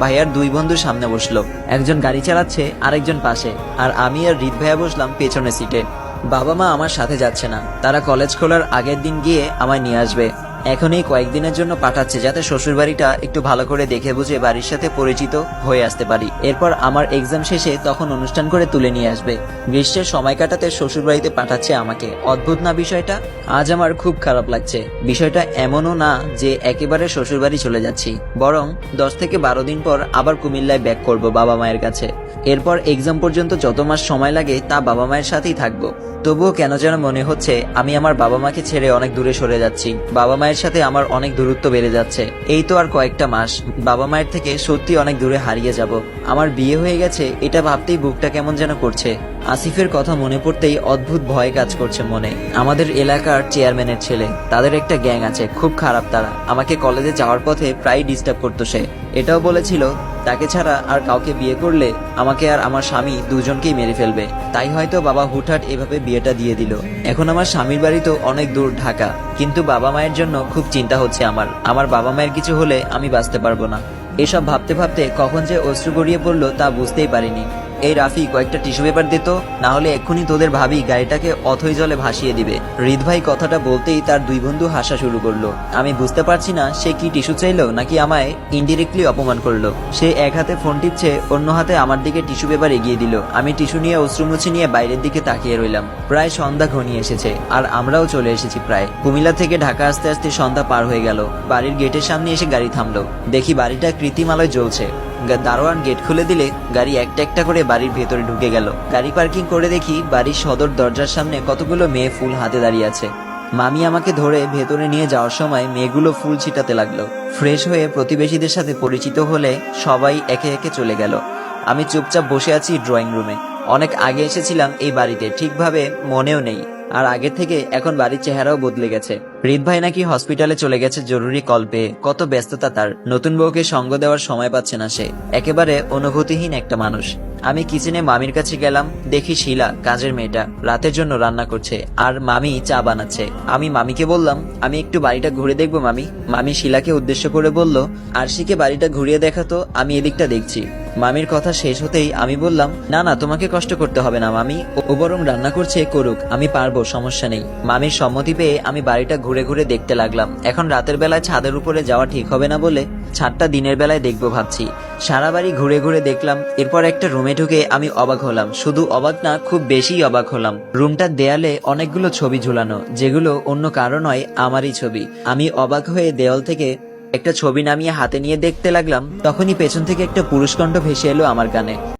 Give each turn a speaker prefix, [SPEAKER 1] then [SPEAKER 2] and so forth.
[SPEAKER 1] ভাইয়ার দুই বন্ধু সামনে বসল। একজন গাড়ি চালাচ্ছে, আরেকজন পাশে। আর আমি আর রিত ভাইয়া বসলাম পেছনের সিটে বাবা মা আমার সাথে যাচ্ছে না। তারা কলেজ খোলার আগের দিন গিয়ে আমায় নিয়ে আসবে। এখন এই কয়েকদিনের জন্য পাঠাচ্ছে যাতে শ্বশুর বাড়িটা একটু ভালো করে দেখে বুঝে বাড়ির সাথে পরিচিত হয়ে আসতে পারি। এরপর আমার এক্সাম শেষে তখন অনুষ্ঠান করে তুলে নিয়ে আসবে। গ্রীষ্মের সময় কাটাতে শ্বশুর বাড়িতে পাঠাচ্ছে আমাকে। অদ্ভুত না বিষয়টা? আজ আমার খুব খারাপ লাগছে। বিষয়টা এমনও না যে একেবারে শ্বশুর বাড়ি চলে যাচ্ছি। বরং দশ থেকে বারো দিন পর আবার কুমিল্লায় ব্যাক করব বাবা মায়ের কাছে। এরপর এক্সাম পর্যন্ত যত মাস সময় লাগে তা বাবা মায়ের সাথেই থাকব। তবুও কেন যেন মনে হচ্ছে আমি আমার বাবা মাকে ছেড়ে অনেক দূরে সরে যাচ্ছি। বাবা মায়ের সাথে আমার অনেক দূরত্ব বেড়ে যাচ্ছে। এই তো আর কয়েকটা মাস। বাবা মায়ের থেকে সত্যি অনেক দূরে হারিয়ে যাব। আমার বিয়ে হয়ে গেছে, এটা ভাবতেই বুকটা কেমন যেন করছে। আসিফের কথা মনে পড়তেই অদ্ভুত ভয় কাজ করছে মনে। আমাদের এলাকার চেয়ারম্যানের ছেলে, তাদের একটা গ্যাং আছে, খুব খারাপ তারা। আমাকে কলেজে যাওয়ার পথে প্রায় ডিস্টার্ব করতো সে। এটাও বলেছিল, তাকে ছাড়া আর কাউকে বিয়ে করলে আমাকে আর আমার স্বামী দুজনকেই মেরে ফেলবে। তাই হয়তো বাবা হুটহাট এভাবে বিয়েটা দিয়ে দিল। এখন আমার স্বামীর বাড়ি তো অনেক দূর ঢাকা, কিন্তু বাবা মায়ের জন্য খুব চিন্তা হচ্ছে আমার। আমার বাবা মায়ের কিছু হলে আমি বাঁচতে পারব না। এসব ভাবতে ভাবতে কখন যে অশ্রু গড়িয়ে পড়ল তা বুঝতেই পারিনি। এই রাফি কয়েকটা টিস্যু পেপার দিত না হলে এক্ষুনি তোদের ভাবি গাড়িটাকে অথই জলে ভাসিয়ে দিবে। হৃদ ভাই কথাটা বলতেই তার দুই বন্ধু হাসা শুরু করল। আমি বুঝতে পারছি না সে কি টিস্যু চাইলো নাকি আমায় ইনডিরেক্টলি অপমান করল। সে এক হাতে ফোন টিপছে, অন্য হাতে আমার দিকে টিস্যু পেপার এগিয়ে দিল। আমি টিস্যু নিয়ে অশ্রুমুছি নিয়ে বাইরের দিকে তাকিয়ে রইলাম। প্রায় সন্ধ্যা ঘনিয়ে এসেছে, আর আমরাও চলে এসেছি প্রায়। কুমিল্লা থেকে ঢাকা আসতে আসতে সন্ধ্যা পার হয়ে গেল। বাড়ির গেটের সামনে এসে গাড়ি থামলো। দেখি বাড়িটা কৃত্রিম আলোয় জ্বলছে। দারোয়ান গেট খুলে দিলে গাড়ি একটা একটা করে বাড়ির ভেতরে ঢুকে গেল। গাড়ি পার্কিং করে দেখি বাড়ির সদর দরজার সামনে কতগুলো মেয়ে ফুল হাতে দাঁড়িয়ে আছে। মামি আমাকে ধরে ভেতরে নিয়ে যাওয়ার সময় মেয়েগুলো ফুল ছিটাতে লাগল। ফ্রেশ হয়ে প্রতিবেশীদের সাথে পরিচিত হলে সবাই একে একে চলে গেল। আমি চুপচাপ বসে আছি ড্রয়িং রুমে। অনেক আগে এসেছিলাম এই বাড়িতে, ঠিকভাবে মনেও নেই। আর আগে থেকে এখন বাড়ির চেহারাও বদলে গেছে। রিদ ভাই নাকি হসপিটালে চলে গেছে জরুরি কল পেয়ে, কত ব্যস্ততা তার। নতুন বউকে সঙ্গ দেওয়ার সময় পাচ্ছে না সে। একেবারে অনুভূতিহীন একটা মানুষ। আমি কিচেনে মামির কাছে গেলাম, দেখি শিলা, কাজের মেয়েটা, রাতের জন্য রান্না করছে, আর মামি চা বানাচ্ছে। আমি মামিকে বললাম, আমি একটু বাড়িটা ঘুরে দেখব, মামি। মামি শিলাকে উদ্দেশ্য করে বলল, আরশিকে বাড়িটা ঘুরিয়ে দেখাতো, আমি এদিকটা দেখছি। মামির কথা শেষ হতেই আমি বললাম, না না, তোমাকে কষ্ট করতে হবে না, মামি। ও বরং রান্না করছে, করুক, আমি পারব, সমস্যা নেই। মামির সম্মতি পেয়ে আমি বাড়িটা ঘুরে ঘুরে দেখতে লাগলাম। এখন রাতের বেলায় ছাদের উপরে যাওয়া ঠিক হবে না বলে ছাদটা দিনের বেলায় দেখব ভাবছি। সারা বাড়ি ঘুরে ঘুরে দেখলাম, এরপর একটা রুমে ঢুকে আমি অবাক হলাম। শুধু অবাক না, খুব বেশি অবাক হলাম। রুমটার দেয়ালে অনেকগুলো ছবি ঝুলানো, যেগুলো অন্য কারও নয়, আমারই ছবি। আমি অবাক হয়ে দেওয়াল থেকে একটা ছবি নামিয়ে হাতে নিয়ে দেখতে লাগলাম, তখনই পেছন থেকে একটা পুরুষকণ্ঠ ভেসে এলো আমার কানে।